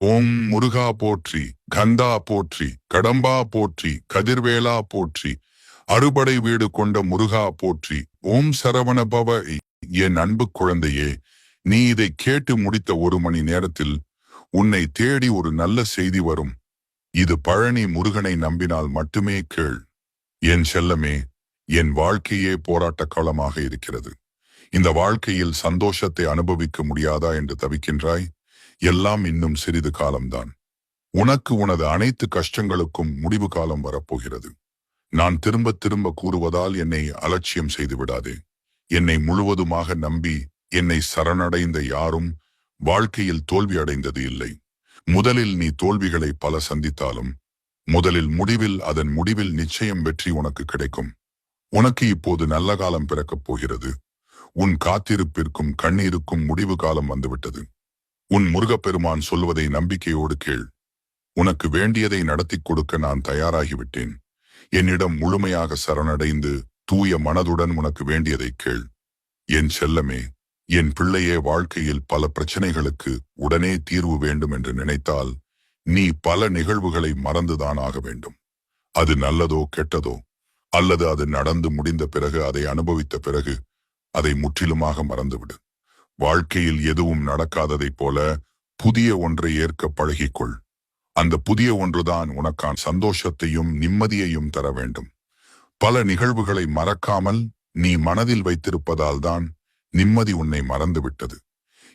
ஓம் முருகா போற்றி கந்தா போற்றி கடம்பா போற்றி கதிர்வேலா போற்றி அறுபடை வீடு கொண்ட முருகா போற்றி ஓம் சரவண பவ என் அன்பு குழந்தையே நீ இதை கேட்டு முடித்த ஒரு மணி நேரத்தில் உன்னை தேடி ஒரு நல்ல செய்தி வரும். இது பழனி முருகனை நம்பினால் மட்டுமே கேள். என் செல்லமே என் வாழ்க்கையே போராட்ட காலமாக இருக்கிறது. இந்த வாழ்க்கையில் சந்தோஷத்தை அனுபவிக்க முடியாதா என்று தவிக்கின்றாய்? எல்லாம் இன்னும் சிறிது காலம்தான். உனக்கு உனது அனைத்து கஷ்டங்களுக்கும் முடிவு காலம் வரப்போகிறது. நான் திரும்ப திரும்ப கூறுவதால் என்னை அலட்சியம் செய்து விடாதே. என்னை முழுவதுமாக நம்பி என்னை சரணடைந்த யாரும் வாழ்க்கையில் தோல்வி அடைந்தது இல்லை. முதலில் நீ தோல்விகளை பல சந்தித்தாலும் முதலில் முடிவில் அதன் முடிவில் நிச்சயம் வெற்றி உனக்கு கிடைக்கும். உனக்கு இப்போது நல்ல காலம் பிறக்கப் போகிறது. உன் காத்திருப்பிற்கும் கண்ணீருக்கும் முடிவு காலம் வந்துவிட்டது. உன் முருகப்பெருமான் சொல்வதை நம்பிக்கையோடு கேள். உனக்கு வேண்டியதை நடத்திக் கொடுக்க நான் தயாராகிவிட்டேன். என்னிடம் முழுமையாக சரணடைந்து தூய மனதுடன் உனக்கு வேண்டியதை கேள். என் செல்லமே என் பிள்ளையே வாழ்க்கையில் பல பிரச்சனைகளுக்கு உடனே தீர்வு வேண்டும் என்று நினைத்தால் நீ பல நிகழ்வுகளை மறந்துதான் ஆக வேண்டும். அது நல்லதோ கெட்டதோ அல்லது அது நடந்து முடிந்த பிறகு அதை அனுபவித்த பிறகு அதை முற்றிலுமாக மறந்துவிடு. வாழ்க்கையில் எதுவும் நடக்காததைப் போல புதிய ஒன்றை ஏற்க பழகிக்கொள். அந்த புதிய ஒன்றுதான் உனக்கான் சந்தோஷத்தையும் நிம்மதியையும் தர வேண்டும். பல நிகழ்வுகளை மறக்காமல் நீ மனதில் வைத்திருப்பதால் தான் நிம்மதி உன்னை மறந்துவிட்டது.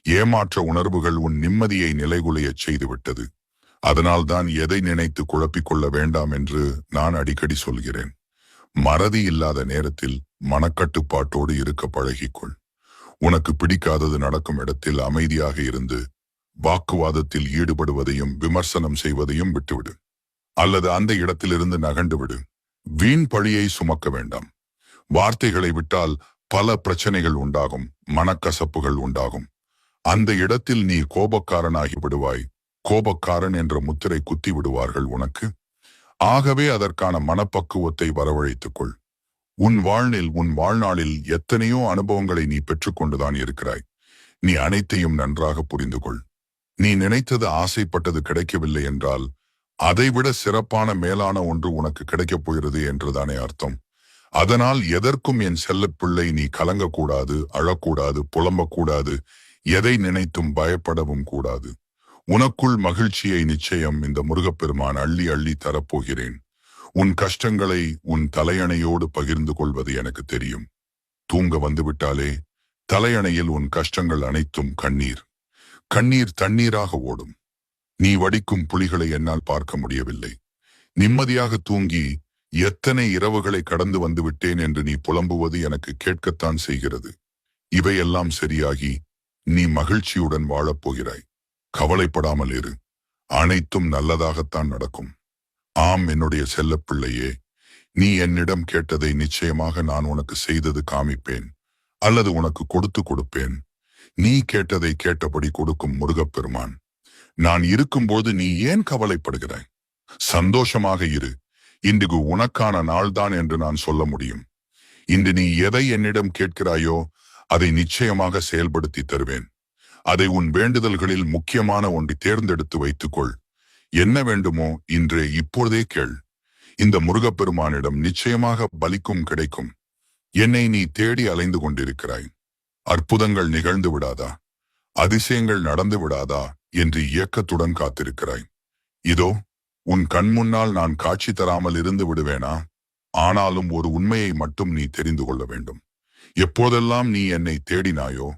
ஏமாற்ற உணர்வுகள் உன் நிம்மதியை நிலைகுலையச் செய்துவிட்டது. அதனால்தான் எதை நினைத்து குழப்பிக் கொள்ள வேண்டாம் என்று நான் அடிக்கடி சொல்கிறேன். மறதி இல்லாத நேரத்தில் மனக்கட்டுப்பாட்டோடு இருக்க பழகிக்கொள். உனக்கு பிடிக்காதது நடக்கும் இடத்தில் அமைதியாக இருந்து வாக்குவாதத்தில் ஈடுபடுவதையும் விமர்சனம் செய்வதையும் விட்டுவிடு. அல்லது அந்த இடத்திலிருந்து நகண்டுவிடு வீண் பழியை சுமக்க வேண்டாம். வார்த்தைகளை விட்டால் பல பிரச்சனைகள் உண்டாகும் மனக்கசப்புகள் உண்டாகும். அந்த இடத்தில் நீ கோபக்காரனாகி விடுவாய். கோபக்காரன் என்ற முத்திரை குத்தி விடுவார்கள் உனக்கு. ஆகவே அதற்கான மனப்பக்குவத்தை வரவழைத்துக் கொள் உன் வாழ்நில் உன் வாழ்நாளில் எத்தனையோ அனுபவங்களை நீ பெற்றுக்கொண்டுதான் இருக்கிறாய். நீ அனைத்தையும் நன்றாக புரிந்து கொள் நீ நினைத்தது ஆசைப்பட்டது கிடைக்கவில்லை என்றால் அதைவிட சிறப்பான மேலான ஒன்று உனக்கு கிடைக்கப் போகிறது என்றுதானே அர்த்தம். அதனால் எதற்கும் என் செல்லப்பிள்ளை நீ கலங்கக்கூடாது அழக்கூடாது புலம்பக்கூடாது எதை நினைத்தும் பயப்படவும் கூடாது. உனக்குள் மகிழ்ச்சியை நிச்சயம் இந்த முருகப்பெருமான் அள்ளி அள்ளி தரப்போகிறேன். உன் கஷ்டங்களை உன் தலையணையோடு பகிர்ந்து கொள்வது எனக்கு தெரியும். தூங்க வந்துவிட்டாலே தலையணையில் உன் கஷ்டங்கள் அனைத்தும் கண்ணீர். கண்ணீர் தண்ணீராக ஓடும். நீ வடிக்கும் புலிகளை என்னால் பார்க்க முடியவில்லை. நிம்மதியாக தூங்கி எத்தனை இரவுகளை கடந்து வந்துவிட்டேன் என்று நீ புலம்புவது எனக்கு கேட்கத்தான் செய்கிறது. இவையெல்லாம் சரியாகி நீ மகிழ்ச்சியுடன் வாழப்போகிறாய் கவலைப்படாமல் இரு. அனைத்தும் நல்லதாகத்தான் நடக்கும். ஆம் என்னுடைய செல்லப்பிள்ளையே நீ என்னிடம் கேட்டதை நிச்சயமாக நான் உனக்கு செய்தது காமிப்பேன் அல்லது உனக்கு கொடுத்து கொடுப்பேன். நீ கேட்டதை கேட்டபடி கொடுக்கும் முருகப்பெருமான். நான் இருக்கும்போது நீ ஏன் கவலைப்படுகிறாய்? சந்தோஷமாக இரு. இன்றுக்கு உனக்கான நாள்தான் என்று நான் சொல்ல முடியும். இன்று நீ எதை என்னிடம் கேட்கிறாயோ அதை நிச்சயமாக செயல்படுத்தி தருவேன். அதை உன் வேண்டுதல்களில் முக்கியமான ஒன்றை தேர்ந்தெடுத்து வைத்துக்கொள். என்ன வேண்டுமோ இன்றே இப்பொழுதே கேள். இந்த முருகப்பெருமானிடம் நிச்சயமாக பலிக்கும் கிடைக்கும். என்னை நீ தேடி அலைந்து கொண்டிருக்கிறாய். அற்புதங்கள் நிகழ்ந்து விடாதா? அதிசயங்கள் நடந்து விடாதா? என்று இயக்கத்துடன் காத்திருக்கிறாய். இதோ உன் கண் முன்னால் நான் காட்சி தராமல் இருந்து விடுவேனா? ஆனாலும் ஒரு உண்மையை மட்டும் நீ தெரிந்து கொள்ள வேண்டும். எப்போதெல்லாம் நீ என்னை தேடினாயோ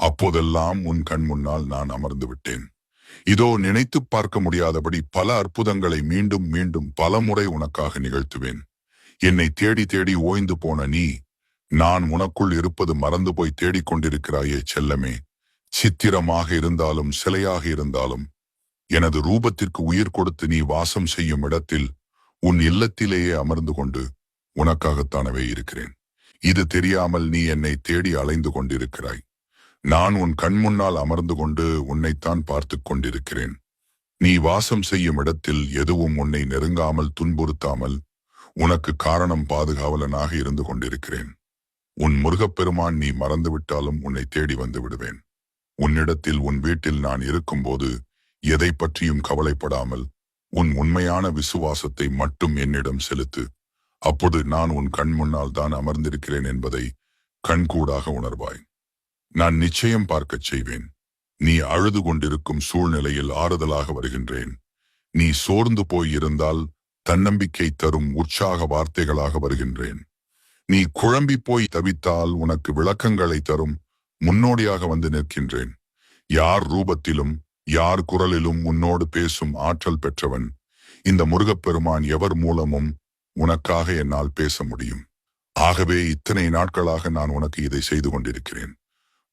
அப்போதெல்லாம் உன் கண் முன்னால் நான் அமர்ந்து விட்டேன். இதோ நினைத்து பார்க்க முடியாதபடி பல அற்புதங்களை மீண்டும் மீண்டும் பல முறை உனக்காக நிகழ்த்துவேன். என்னை தேடி தேடி ஓய்ந்து போன நீ நான் உனக்குள் இருப்பது மறந்து போய் தேடிக் கொண்டிருக்கிறாயே செல்லமே. சித்திரமாக இருந்தாலும் சிலையாக இருந்தாலும் எனது ரூபத்திற்கு உயிர் கொடுத்து நீ வாசம் செய்யும் இடத்தில் உன் இல்லத்திலேயே அமர்ந்து கொண்டு உனக்காகத்தானவே இருக்கிறேன். இது தெரியாமல் நீ என்னை தேடி அலைந்து கொண்டிருக்கிறாய். நான் உன் கண் முன்னால் அமர்ந்து கொண்டு உன்னைத்தான் பார்த்து கொண்டிருக்கிறேன். நீ வாசம் செய்யும் இடத்தில் எதுவும் உன்னை நெருங்காமல் துன்புறுத்தாமல் உனக்கு காரணம் பாதுகாவலனாக இருந்து கொண்டிருக்கிறேன். உன் முருகப்பெருமான் நீ மறந்துவிட்டாலும் உன்னை தேடி வந்து விடுவேன். உன்னிடத்தில் உன் வீட்டில் நான் இருக்கும்போது எதை பற்றியும் கவலைப்படாமல் உன் உண்மையான விசுவாசத்தை மட்டும் என்னிடம் செலுத்து. அப்போது நான் உன் கண் முன்னால் தான் அமர்ந்திருக்கிறேன் என்பதை கண்கூடாக உணர்வாய். நான் நிச்சயம் பார்க்கச் செய்வேன். நீ அழுது கொண்டிருக்கும் சூழ்நிலையில் ஆறுதலாக வருகின்றேன். நீ சோர்ந்து போயிருந்தால் தன்னம்பிக்கை தரும் உற்சாக வார்த்தைகளாக வருகின்றேன். நீ குழம்பி போய் தவித்தால் உனக்கு விளக்கங்களை தரும் முன்னோடியாக வந்து நிற்கின்றேன். யார் ரூபத்திலும் யார் குரலிலும் உன்னோடு பேசும் ஆற்றல் பெற்றவன் இந்த முருகப்பெருமான் எவர் மூலமும் உனக்காக என்னால் பேச முடியும். ஆகவே இத்தனை நாட்களாக நான் உனக்கு இதை செய்து கொண்டிருக்கிறேன்.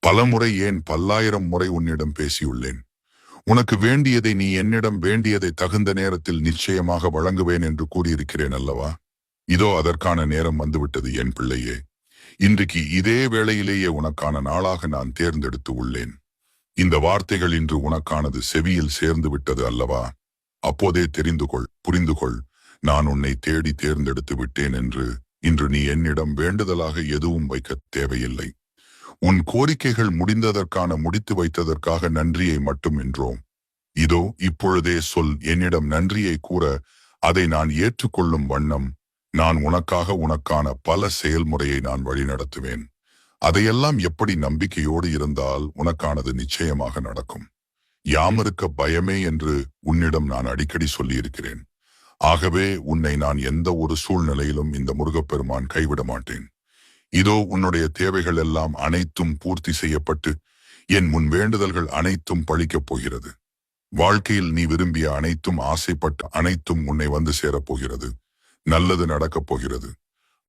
பலமுறை ஏன் பல்லாயிரம் முறை உன்னிடம் பேசியுள்ளேன்? உனக்கு வேண்டியதை நீ என்னிடம் வேண்டியதை தகுந்த நேரத்தில் நிச்சயமாக வழங்குவேன் என்று கூறியிருக்கிறேன் அல்லவா? இதோ அதற்கான நேரம் வந்துவிட்டது என் பிள்ளையே. இன்றைக்கு இதே வேளையிலேயே உனக்கான நாளாக நான் தேர்ந்தெடுத்து உள்ளேன். இந்த வார்த்தைகள் இன்று உனக்கானது செவியில் சேர்ந்து விட்டது அல்லவா? அப்போதே தெரிந்து கொள் புரிந்து கொள். நான் உன்னை தேடி தேர்ந்தெடுத்து விட்டேன் என்று இன்று நீ என்னிடம் வேண்டுதலாக எதுவும் வைக்க தேவையில்லை. உன் கோரிக்கைகள் முடிந்ததற்கான முடித்து வைத்ததற்காக நன்றியை மட்டும் என்றோம். இதோ இப்பொழுதே சொல். என்னிடம் நன்றியை கூற அதை நான் ஏற்றுக்கொள்ளும் வண்ணம். நான் உனக்காக உனக்கான பல செயல்முறையை நான் வழிநடத்துவேன் அதையெல்லாம் எப்படி நம்பிக்கையோடு இருந்தால் உனக்கானது நிச்சயமாக நடக்கும். யாமருக்க பயமே என்று உன்னிடம் நான் அடிக்கடி சொல்லியிருக்கிறேன். ஆகவே உன்னை நான் எந்த ஒரு சூழ்நிலையிலும் இந்த முருகப்பெருமான் கைவிட மாட்டேன். இதோ உன்னுடைய தேவைகள் எல்லாம் அனைத்தும் பூர்த்தி செய்யப்பட்டு என் முன் வேண்டுதல்கள் அனைத்தும் பழிக்கப் போகிறது. வாழ்க்கையில் நீ விரும்பிய அனைத்தும் ஆசைப்பட்ட அனைத்தும் உன்னை வந்து சேரப்போகிறது நல்லது நடக்கப் போகிறது.